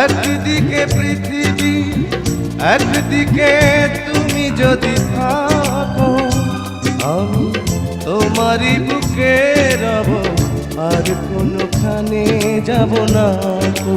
একদিকে পৃথিবী একদিকে তুমি যদি থাকো তোমারই বুকে রব আর কোনখানে যাব না কো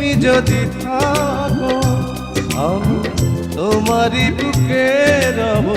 তুমি যদি থাকো আমি তোমারই বুকে রব।